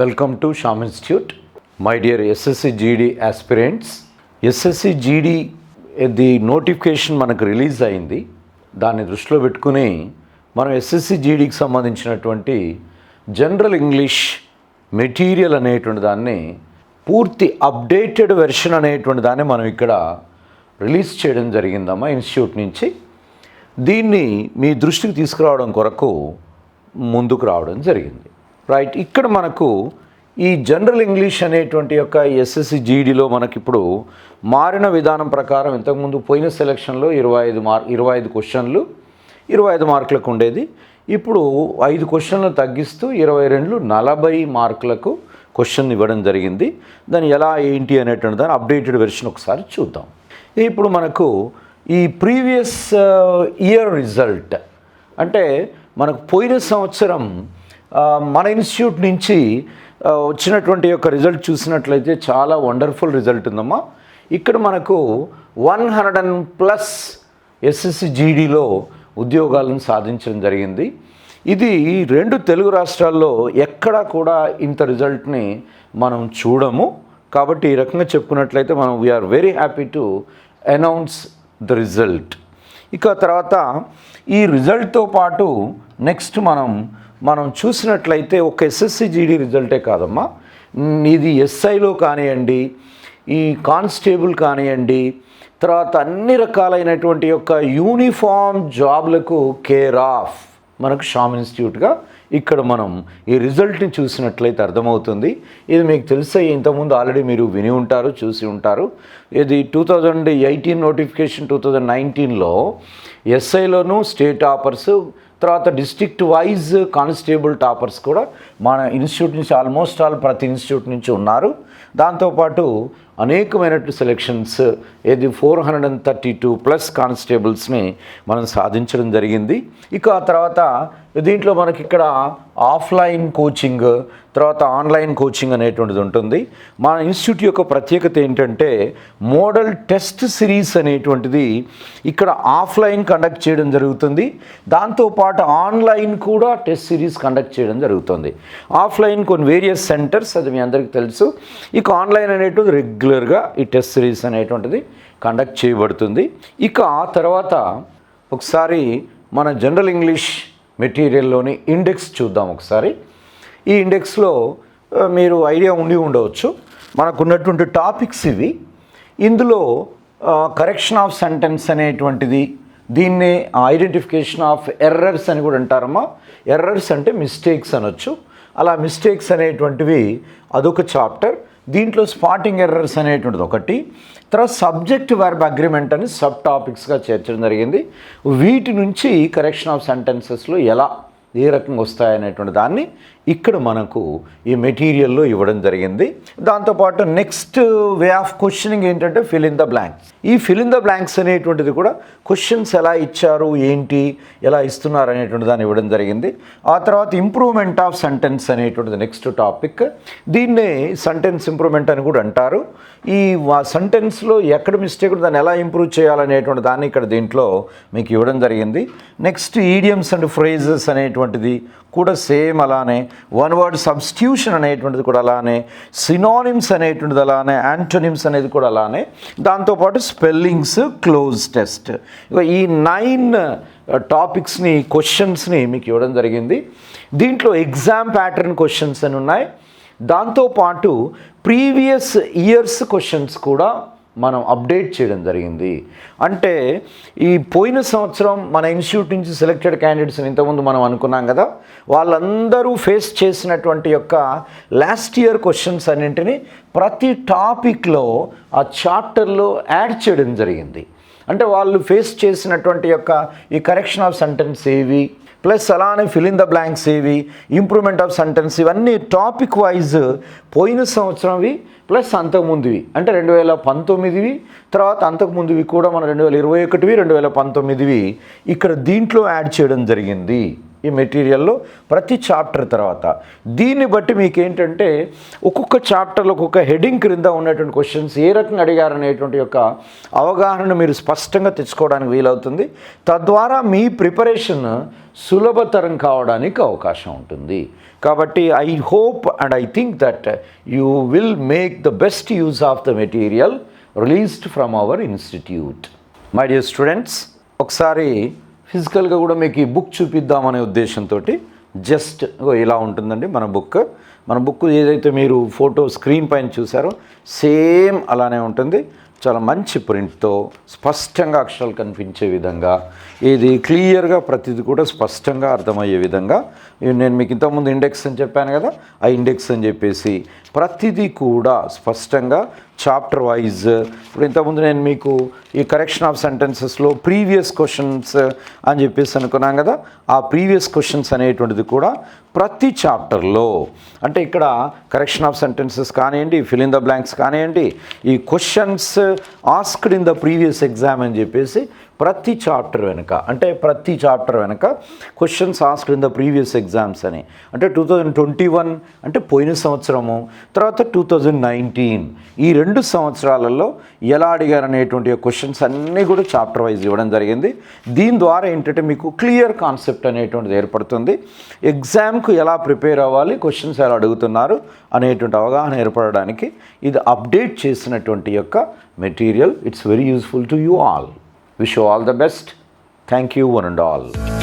Welcome to Sham institute my dear SSC GD aspirants SSC GD the notification మనకు release అయింది. దాన్ని దృష్టిలో పెట్టుకుని మనం ఎస్ఎస్సి జీడీకి సంబంధించినటువంటి జనరల్ ఇంగ్లీష్ మెటీరియల్ అనేటువంటి దాన్ని పూర్తి అప్డేటెడ్ వెర్షన్ అనేటువంటి దాన్ని మనం ఇక్కడ రిలీజ్ చేయడం జరిగిందమ్మా ఇన్స్టిట్యూట్ నుంచి. దీన్ని మీ దృష్టికి తీసుకురావడం కొరకు ముందుకు రావడం జరిగింది. రైట్ ఇక్కడ మనకు ఈ జనరల్ ఇంగ్లీష్ అనేటువంటి యొక్క ఎస్ఎస్సి జీడీలో మనకిప్పుడు మారిన విధానం ప్రకారం ఇంతకుముందు పోయిన సెలక్షన్లో ఇరవై ఐదు మార్ ఇరవై ఐదు క్వశ్చన్లు ఇరవై ఐదు మార్కులకు ఉండేది. ఇప్పుడు ఐదు క్వశ్చన్లు తగ్గిస్తూ ఇరవై రెండు నలభై మార్కులకు క్వశ్చన్ ఇవ్వడం జరిగింది. దాన్ని ఎలా ఏంటి అనేటువంటి దాని అప్డేటెడ్ వెర్షన్ ఒకసారి చూద్దాం. ఇప్పుడు మనకు ఈ ప్రీవియస్ ఇయర్ రిజల్ట్ అంటే మనకు పోయిన సంవత్సరం మన ఇన్స్టిట్యూట్ నుంచి వచ్చినటువంటి యొక్క రిజల్ట్ చూసినట్లయితే చాలా వండర్ఫుల్ రిజల్ట్ ఉందమ్మా. ఇక్కడ మనకు one hundred and plus SSC జీడీలో ఉద్యోగాలను సాధించడం జరిగింది. ఇది రెండు తెలుగు రాష్ట్రాల్లో ఎక్కడా కూడా ఇంత రిజల్ట్ని మనం చూడము. కాబట్టి ఈ రకంగా చెప్పుకున్నట్లయితే మనం we are very happy to announce the result ఇక తర్వాత ఈ రిజల్ట్తో పాటు నెక్స్ట్ మనం మనం చూసినట్లయితే ఒక ఎస్ఎస్సి జీడీ రిజల్టే కాదమ్మా. ఇది ఎస్ఐలో కానివ్వండి ఈ కానిస్టేబుల్ కానివ్వండి తర్వాత అన్ని రకాలైనటువంటి యొక్క యూనిఫామ్ జాబ్లకు కేర్ ఆఫ్ మనకు షామ్ ఇన్స్టిట్యూట్గా ఇక్కడ మనం ఈ రిజల్ట్ని చూసినట్లయితే అర్థమవుతుంది. ఇది మీకు తెలిసే ఇంతకుముందు ఆల్రెడీ మీరు విని ఉంటారు చూసి ఉంటారు. ఇది two thousand eighteen notification two thousand నైన్టీన్లో ఎస్ఐలోను స్టేట్ టాపర్స్ తర్వాత డిస్ట్రిక్ట్ వైజ్ కానిస్టేబుల్ టాపర్స్ కూడా మన ఇన్స్టిట్యూట్ నుంచి ఆల్మోస్ట్ ఆల్ ప్రతి ఇన్స్టిట్యూట్ నుంచి ఉన్నారు. దాంతోపాటు అనేకమైనటువంటి సెలెక్షన్స్ ఏది four hundred and thirty two plus కానిస్టేబుల్స్ని మనం సాధించడం జరిగింది. ఇక ఆ తర్వాత దీంట్లో మనకి ఇక్కడ ఆఫ్లైన్ కోచింగ్ తర్వాత ఆన్లైన్ కోచింగ్ అనేటువంటిది ఉంటుంది. మన ఇన్స్టిట్యూట్ యొక్క ప్రత్యేకత ఏంటంటే మోడల్ టెస్ట్ సిరీస్ అనేటువంటిది ఇక్కడ ఆఫ్లైన్ కండక్ట్ చేయడం జరుగుతుంది. దాంతోపాటు ఆన్లైన్ కూడా టెస్ట్ సిరీస్ కండక్ట్ చేయడం జరుగుతుంది. ఆఫ్లైన్ కొన్ని వేరియస్ సెంటర్స్ అది మీ అందరికీ తెలుసు. ఇక ఆన్లైన్ అనేటువంటిది రెగ్యులర్గా ఈ టెస్ట్ సిరీస్ అనేటువంటిది కండక్ట్ చేయబడుతుంది. ఇక ఆ తర్వాత ఒకసారి మన జనరల్ ఇంగ్లీష్ మెటీరియల్లోని ఇండెక్స్ చూద్దాం ఒకసారి. ఈ ఇండెక్స్లో మీరు ఐడియా ఉండి ఉండవచ్చు. మనకు ఉన్నటువంటి టాపిక్స్ ఇవి. ఇందులో కరెక్షన్ ఆఫ్ సెంటెన్స్ అనేటువంటిది దీన్నే ఐడెంటిఫికేషన్ ఆఫ్ ఎర్రర్స్ అని కూడా అంటారమ్మా. ఎర్రర్స్ అంటే మిస్టేక్స్ అనొచ్చు. అలా మిస్టేక్స్ అనేటువంటివి అదొక చాప్టర్. దీంట్లో స్పాటింగ్ ఎర్రర్స్ అనేటువంటిది ఒకటి. తర్వాత సబ్జెక్ట్ వర్బ్ అగ్రిమెంట్ అని సబ్ టాపిక్స్గా చేర్చడం జరిగింది. వీటి నుంచి కరెక్షన్ ఆఫ్ సెంటెన్సెస్లో ఎలా ఏ రకంగా వస్తాయనేటువంటి దాన్ని ఇక్కడ మనకు ఈ మెటీరియల్లో ఇవ్వడం జరిగింది. దాంతోపాటు నెక్స్ట్ వే ఆఫ్ క్వశ్చనింగ్ ఏంటంటే ఫిల్ ఇన్ ద బ్లాంక్స్ ఈ ఫిల్ ఇన్ ద బ్లాంక్స్ అనేటువంటిది కూడా క్వశ్చన్స్ ఎలా ఇచ్చారు ఏంటి ఎలా ఇస్తున్నారు అనేటువంటి దాన్ని ఇవ్వడం జరిగింది. ఆ తర్వాత ఇంప్రూవ్మెంట్ ఆఫ్ సెంటెన్స్ అనేటువంటిది నెక్స్ట్ టాపిక్ దీన్నే సెంటెన్స్ ఇంప్రూవ్మెంట్ అని కూడా అంటారు. ఈ సెంటెన్స్లో ఎక్కడ మిస్టేక్ దాన్ని ఎలా ఇంప్రూవ్ చేయాలనేటువంటి దాన్ని ఇక్కడ దీంట్లో మీకు ఇవ్వడం జరిగింది. నెక్స్ట్ ఈడియమ్స్ అండ్ ఫ్రేజెస్ అనేటువంటి అనేటువంటిది కూడా సేమ్ అలానే వన్ వర్డ్ సబ్స్టిట్యూషన్ అనేటువంటిది కూడా అలానే సినానిమ్స్ అనేటువంటిది అలానే యాంటోనిమ్స్ అనేది కూడా అలానే దాంతోపాటు స్పెల్లింగ్స్ క్లోజ్ టెస్ట్ ఈ నైన్ uh, టాపిక్స్ని క్వశ్చన్స్ని మీకు ఇవ్వడం జరిగింది. దీంట్లో ఎగ్జామ్ ప్యాటర్న్ క్వశ్చన్స్ అని ఉన్నాయి. దాంతోపాటు ప్రీవియస్ ఇయర్స్ క్వశ్చన్స్ కూడా మనం అప్డేట్ చేయడం జరిగింది. అంటే ఈ పోయిన సంవత్సరం మన ఇన్స్టిట్యూట్ నుంచి సెలెక్టెడ్ క్యాండిడేట్స్ని ఇంతకుముందు మనం అనుకున్నాం కదా వాళ్ళందరూ ఫేస్ చేసినటువంటి యొక్క లాస్ట్ ఇయర్ క్వశ్చన్స్ అన్నింటినీ ప్రతి టాపిక్లో ఆ చాప్టర్లో యాడ్ చేయడం జరిగింది. అంటే వాళ్ళు ఫేస్ చేసినటువంటి యొక్క ఈ కరెక్షన్ ఆఫ్ సెంటెన్స్ ఏవి ప్లస్ అలానే ఫిల్ ఇన్ ద బ్లాంక్స్ ఏవి ఇంప్రూవ్మెంట్ ఆఫ్ సెంటెన్స్ ఇవన్నీ టాపిక్ వైజ్ పోయిన సంవత్సరంవి ప్లస్ అంతకుముందువి. అంటే రెండు వేల పంతొమ్మిదివి తర్వాత అంతకుముందువి కూడా మన రెండు వేల ఇరవై ఒకటివి రెండు వేల పంతొమ్మిదివి ఇక్కడ దీంట్లో యాడ్ చేయడం జరిగింది. ఈ మెటీరియల్లో ప్రతి చాప్టర్ తర్వాత. దీన్ని బట్టి మీకు ఏంటంటే ఒక్కొక్క చాప్టర్లో ఒక్కొక్క హెడింగ్ క్రింద ఉన్నటువంటి క్వశ్చన్స్ ఏ రకంగా అడిగారనేటువంటి యొక్క అవగాహన మీరు స్పష్టంగా తెచ్చుకోవడానికి వీలవుతుంది. తద్వారా మీ ప్రిపరేషన్ సులభతరం కావడానికి అవకాశం ఉంటుంది. కాబట్టి I hope and I think that you will make the best use of the material released from our institute. My dear students ఒకసారి ఫిజికల్గా కూడా మీకు ఈ బుక్ చూపిద్దామనే ఉద్దేశంతో జస్ట్ ఇలా ఉంటుందండి మన బుక్. మన బుక్ ఏదైతే మీరు ఫోటో స్క్రీన్ పైన చూసారో సేమ్ అలానే ఉంటుంది. చాలా మంచి ప్రింట్తో స్పష్టంగా అక్షరాలు కనిపించే విధంగా ఇది క్లియర్గా ప్రతిదీ కూడా స్పష్టంగా అర్థమయ్యే విధంగా. నేను మీకు ఇంతకుముందు ఇండెక్స్ అని చెప్పాను కదా ఆ ఇండెక్స్ అని చెప్పేసి ప్రతిదీ కూడా స్పష్టంగా చాప్టర్ వైజ్ ఇప్పుడు ఇంతకుముందు నేను మీకు ఈ కరెక్షన్ ఆఫ్ సెంటెన్సెస్లో ప్రీవియస్ క్వశ్చన్స్ అని చెప్పేసి అనుకున్నాం కదా ఆ ప్రీవియస్ క్వశ్చన్స్ అనేటువంటిది కూడా ప్రతి చాప్టర్లో అంటే ఇక్కడ కరెక్షన్ ఆఫ్ సెంటెన్సెస్ కానివ్వండి ఫిల్ ఇన్ ద బ్లాంక్స్ కానివ్వండి ఈ questions asked in the previous exam అని చెప్పేసి ప్రతి చాప్టర్ వెనుక అంటే ప్రతి చాప్టర్ వెనుక questions asked in the previous exams అని. అంటే టూ థౌజండ్ ట్వంటీ వన్ అంటే పోయిన సంవత్సరము తర్వాత టూ థౌజండ్ నైన్టీన్ ఈ రెండు సంవత్సరాలలో ఎలా అడిగారు అనేటువంటి క్వశ్చన్స్ అన్నీ కూడా చాప్టర్ వైజ్ ఇవ్వడం జరిగింది. దీని ద్వారా ఏంటంటే మీకు క్లియర్ కాన్సెప్ట్ అనేటువంటిది ఏర్పడుతుంది. ఎగ్జామ్కు ఎలా ప్రిపేర్ అవ్వాలి క్వశ్చన్స్ ఎలా అడుగుతున్నారు అనేటువంటి అవగాహన ఏర్పడడానికి ఇది అప్డేట్ చేసినటువంటి యొక్క material it's very useful to you all Wish you all the best. Thank you, one and all.